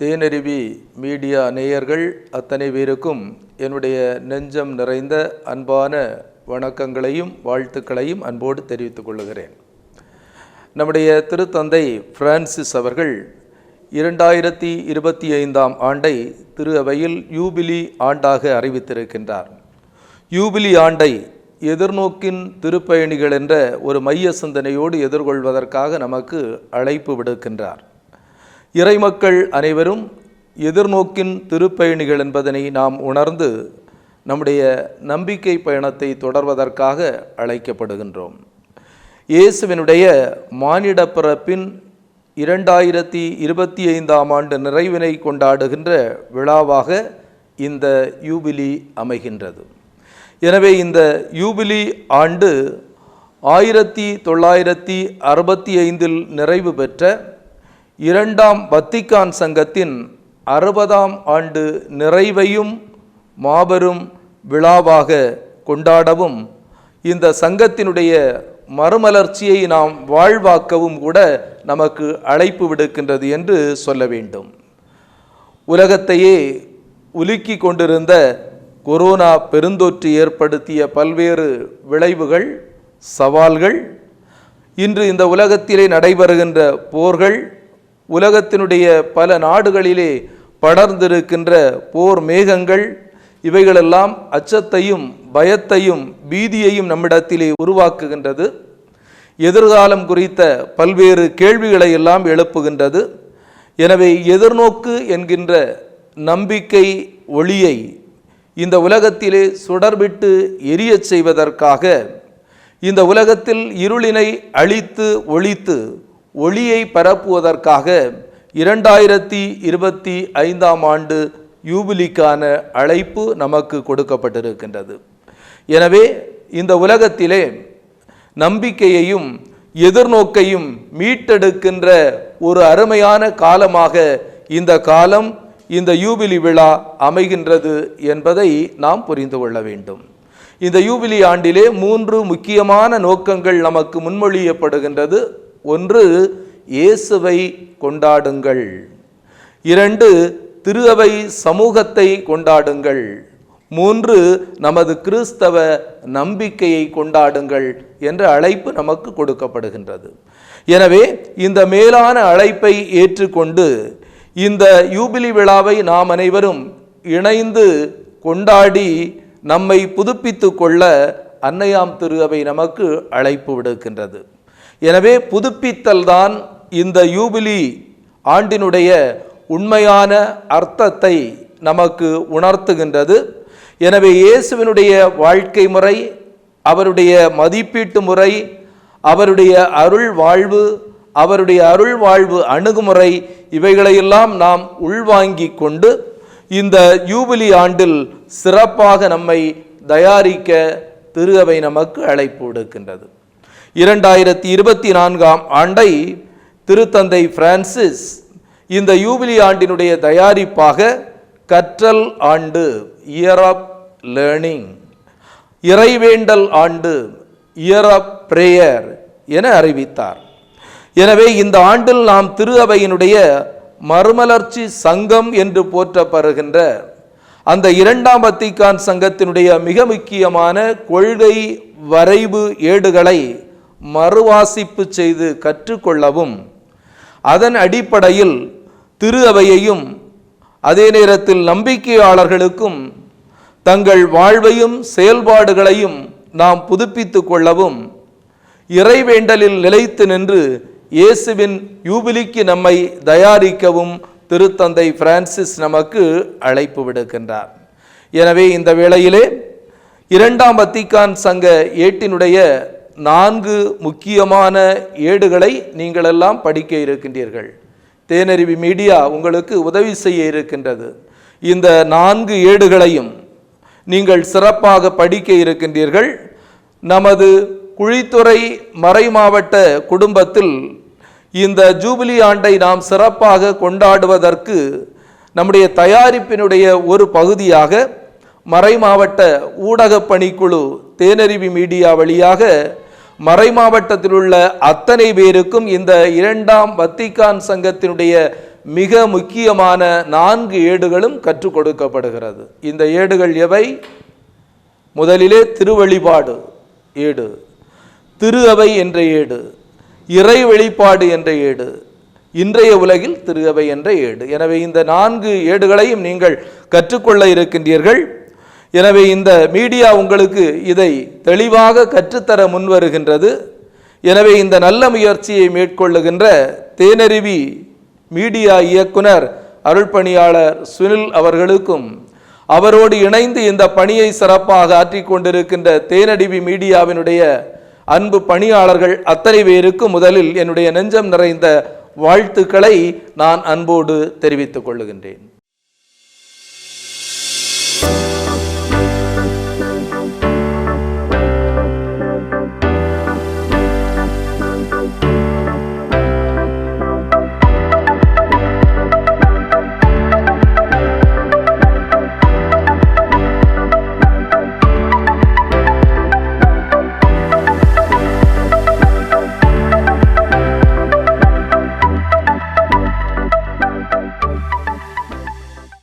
தேனருவி media நேயர்கள் அத்தனை பேருக்கும் என்னுடைய நெஞ்சம் நிறைந்த அன்பான வணக்கங்களையும் வாழ்த்துக்களையும் அன்போடு தெரிவித்துக் கொள்கிறேன். நம்முடைய திருத்தந்தை பிரான்சிஸ் அவர்கள் இரண்டாயிரத்தி இருபத்தி ஐந்தாம் ஆண்டை திரு அவையில் யூபிலி ஆண்டாக அறிவித்திருக்கின்றார். யூபிலி ஆண்டை எதிர்நோக்கின் திருப்பயணிகள் என்ற ஒரு மைய சிந்தனையோடு எதிர்கொள்வதற்காக நமக்கு அழைப்பு விடுக்கின்றார். இறைமக்கள் அனைவரும் எதிர்நோக்கின் திருப்பயணிகள் என்பதனை நாம் உணர்ந்து நம்முடைய நம்பிக்கை பயணத்தை தொடர்வதற்காக அழைக்கப்படுகின்றோம். இயேசுவினுடைய மானிட பிறப்பின் இரண்டாயிரத்தி இருபத்தி ஐந்தாம் ஆண்டு நிறைவினை கொண்டாடுகின்ற விழாவாக இந்த யூபிலி அமைகின்றது. எனவே இந்த யூபிலி ஆண்டு ஆயிரத்தி தொள்ளாயிரத்தி அறுபத்தி ஐந்தில் நிறைவு பெற்ற இரண்டாம் வத்திக்கான் சங்கத்தின் அறுபதாம் ஆண்டு நிறைவையும் மாபெரும் விழாவாக கொண்டாடவும் இந்த சங்கத்தினுடைய மறுமலர்ச்சியை நாம் வாழ்வாக்கவும் கூட நமக்கு அழைப்பு விடுக்கின்றது என்று சொல்ல வேண்டும். உலகத்தையே உலுக்கி கொண்டிருந்த கொரோனா பெருந்தொற்று ஏற்படுத்திய பல்வேறு விளைவுகள் சவால்கள் இன்று இந்த உலகத்திலே நடைபெறுகின்ற போர்கள் உலகத்தினுடைய பல நாடுகளிலே படர்ந்திருக்கின்ற போர் மேகங்கள் இவைகளெல்லாம் அச்சத்தையும் பயத்தையும் பீதியையும் நம்மிடத்திலே உருவாக்குகின்றது. எதிர்காலம் குறித்த பல்வேறு கேள்விகளை எல்லாம் எழுப்புகின்றது. எனவே எதிர்நோக்கு என்கின்ற நம்பிக்கை ஒளியை இந்த உலகத்திலே சுடர்விட்டு எரியச் செய்வதற்காக இந்த உலகத்தில் இருளினை அழித்து ஒழித்து ஒளியை பரப்புவதற்காக இரண்டாயிரத்தி இருபத்தி ஐந்தாம் ஆண்டு யூபிலிக்கான அழைப்பு நமக்கு கொடுக்கப்பட்டிருக்கின்றது. எனவே இந்த உலகத்திலே நம்பிக்கையையும் எதிர்நோக்கையும் மீட்டெடுக்கின்ற ஒரு அருமையான காலமாக இந்த காலம் இந்த யூபிலி விழா அமைகின்றது என்பதை நாம் புரிந்து கொள்ள வேண்டும். இந்த யூபிலி ஆண்டிலே மூன்று முக்கியமான நோக்கங்கள் நமக்கு முன்மொழியப்படுகின்றது. ஒன்று இயேசுவை கொண்டாடுங்கள். இரண்டு திரு அவை சமூகத்தை கொண்டாடுங்கள். மூன்று நமது கிறிஸ்தவ நம்பிக்கையை கொண்டாடுங்கள் என்ற அழைப்பு நமக்கு கொடுக்கப்படுகின்றது. எனவே இந்த மேலான அழைப்பை ஏற்றுக்கொண்டு இந்த யூபிலி விழாவை நாம் அனைவரும் இணைந்து கொண்டாடி நம்மை புதுப்பித்து கொள்ள அன்னையாம் திரு அவை நமக்கு அழைப்பு விடுக்கின்றது. எனவே புதுப்பித்தல் தான் இந்த யூபிலி ஆண்டினுடைய உண்மையான அர்த்தத்தை நமக்கு உணர்த்துகின்றது. எனவே இயேசுவினுடைய வாழ்க்கை முறை அவருடைய மதிப்பீட்டு முறை அவருடைய அருள் வாழ்வு அவருடைய அருள் வாழ்வு அணுகுமுறை இவைகளையெல்லாம் நாம் உள்வாங்கி கொண்டு இந்த யூபிலி ஆண்டில் சிறப்பாக நம்மை தயாரிக்க திரு அவை நமக்கு அழைப்பு விடுக்கின்றது. இரண்டாயிரத்தி இருபத்தி நான்காம் ஆண்டை திருத்தந்தை பிரான்சிஸ் இந்த யூபிலி ஆண்டினுடைய தயாரிப்பாக கற்றல் ஆண்டு இயர் ஆஃப் லேர்னிங் இறைவேண்டல் ஆண்டு இயர் ஆஃப் பிரேயர் என அறிவித்தார். எனவே இந்த ஆண்டில் நாம் திரு அவையினுடைய மறுமலர்ச்சி சங்கம் என்று போற்றப்படுகின்ற அந்த இரண்டாம் வத்திக்கான் சங்கத்தினுடைய மிக முக்கியமான கொள்கை வரைவு ஏடுகளை மறுவாசிப்பு செய்து கற்றுக்கொள்ளவும் அதன் அடிப்படையில் திரு அவையையும் அதே நேரத்தில் நம்பிக்கையாளர்களுக்கும் தங்கள் வாழ்வையும் செயல்பாடுகளையும் நாம் புதுப்பித்து கொள்ளவும் இறைவேண்டலில் நிலைத்து நின்று இயேசுவின் யூபிலிக்கு நம்மை தயாரிக்கவும் திருத்தந்தை பிரான்சிஸ் நமக்கு அழைப்பு விடுக்கின்றார். எனவே இந்த வேளையிலே இரண்டாம் வத்திக்கான் சங்க ஏட்டினுடைய நான்கு முக்கியமான ஏடுகளை நீங்கள் எல்லாம் படிக்க இருக்கின்றீர்கள். தேனருவி மீடியா உங்களுக்கு உதவி செய்ய இருக்கின்றது. இந்த நான்கு ஏடுகளையும் நீங்கள் சிறப்பாக படிக்க இருக்கின்றீர்கள். நமது குழித்துறை மறைமாவட்ட குடும்பத்தில் இந்த ஜூபிலி ஆண்டை நாம் சிறப்பாக கொண்டாடுவதற்கு நம்முடைய தயாரிப்பினுடைய ஒரு பகுதியாக மறைமாவட்ட ஊடகப் பணிக்குழு தேனருவி மீடியா வழியாக மறைமாவட்டத்தில் உள்ள அத்தனை பேருக்கும் இந்த இரண்டாம் வத்திக்கான் சங்கத்தினுடைய மிக முக்கியமான நான்கு ஏடுகளும் கற்றுக் கொடுக்கப்படுகிறது. இந்த ஏடுகள் எவை? முதலிலே திருவழிபாடு ஏடு திரு அவை என்ற ஏடு இறை வெளிப்பாடு என்ற ஏடு இன்றைய உலகில் திரு அவை என்ற ஏடு. எனவே இந்த நான்கு ஏடுகளையும் நீங்கள் கற்றுக்கொள்ள இருக்கின்றீர்கள். எனவே இந்த மீடியா உங்களுக்கு இதை தெளிவாக கற்றுத்தர முன்வருகின்றது. எனவே இந்த நல்ல முயற்சியை மேற்கொள்ளுகின்ற தேனருவி மீடியா இயக்குனர் அருள்பணியாளர் சுனில் அவர்களுக்கும் அவரோடு இணைந்து இந்த பணியை சிறப்பாக ஆற்றிக் கொண்டிருக்கின்ற தேனடிவி மீடியாவினுடைய அன்பு பணியாளர்கள் அத்தனை பேருக்கும் முதலில் என்னுடைய நெஞ்சம் நிறைந்த வாழ்த்துக்களை நான் அன்போடு தெரிவித்துக் கொள்ளுகின்றேன்.